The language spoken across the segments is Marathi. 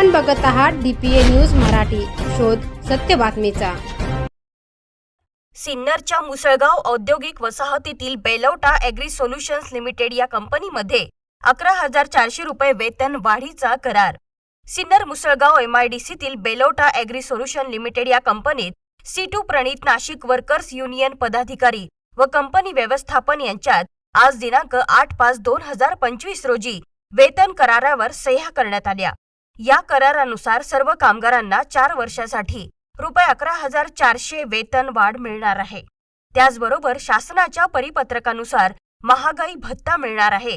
आपण बघत आहात डीपीए न्यूज मराठी. शोध सत्य बातमीचा. सिन्नरच्या मुसळगाव औद्योगिक वसाहतीतील बेलवटा ॲग्री सोल्युशन्स लिमिटेड या कंपनीमध्ये अकरा हजार चारशे रुपये वेतन वाढीचा करार. सिन्नर मुसळगाव एमआयडीसीतील बेलवटा ॲग्री सोल्युशन लिमिटेड या कंपनीत सी टू प्रणित नाशिक वर्कर्स युनियन पदाधिकारी व कंपनी व्यवस्थापन यांच्यात आज दिनांक आठ पाच दोन हजार पंचवीस रोजी वेतन करारावर सह्या करण्यात आल्या. या करारानुसार सर्व कामगारांना चार वर्षासाठी रुपये अकरा हजार चारशे वेतन वाढ मिळणार आहे. त्याचबरोबर शासनाच्या परिपत्रकानुसार महागाई भत्ता मिळणार आहे.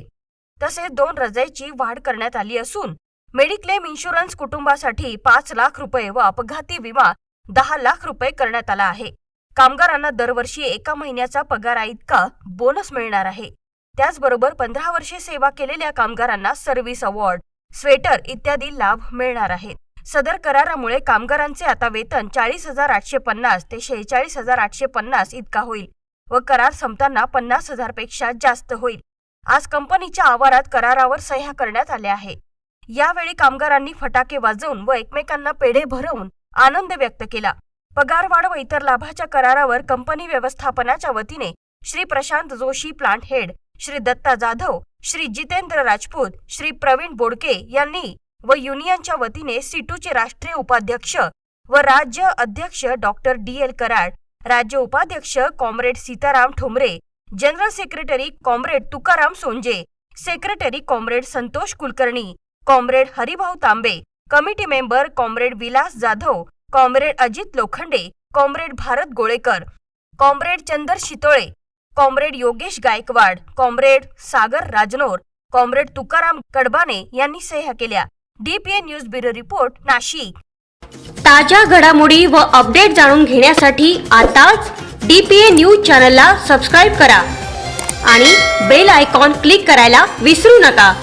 तसेच दोन रजेची वाढ करण्यात आली असून मेडिक्लेम इन्शुरन्स कुटुंबासाठी पाच लाख रुपये व अपघाती विमा दहा लाख रुपये करण्यात आला आहे. कामगारांना दरवर्षी एका महिन्याचा पगारा इतका बोनस मिळणार आहे. त्याचबरोबर पंधरा वर्षे सेवा केलेल्या कामगारांना सर्व्हिस अवॉर्ड स्वेटर इत्यादी लाभ मिळणार आहेत. सदर करारामुळे कामगारांचे आता वेतन चाळीस हजार आठशे पन्नास ते शेहेचाळीस हजार आठशे पन्नास इतका होईल व करार संपताना पन्नास हजारपेक्षा जास्त होईल. आज कंपनीच्या आवारात करारावर सह्या करण्यात आल्या आहे यावेळी कामगारांनी फटाके वाजवून व एकमेकांना पेढे भरवून आनंद व्यक्त केला. पगारवाढ व इतर लाभाच्या करारावर कंपनी व्यवस्थापनाच्या वतीने श्री प्रशांत जोशी प्लांट हेड श्री दत्ता जाधव श्री जितेंद्र राजपूत श्री प्रवीण बोडके यांनी व युनियनच्या वतीने सिटूचे राष्ट्रीय उपाध्यक्ष व राज्य अध्यक्ष डॉक्टर डी. एल. कराड राज्य उपाध्यक्ष comrade Sitaram Thombare general secretary comrade Tukaram Sonje secretary comrade Santosh Kulkarni comrade Haribhau Tambe committee member comrade Vilas Jadhav comrade Ajit Lokhande comrade Bharat Golekar comrade Chandar Shitole comrade Yogesh Gaikwad comrade Sagar Rajnor comrade Tukaram Kadbane यांनी सह्या केल्या. DPA news bureau report Nashik. ताज्या घडामोडी व अपडेट जाणून घेण्यासाठी आताच डीपीए न्यूज चॅनलला सबस्क्राईब करा आणि बेल आयकॉन क्लिक करायला विसरू नका.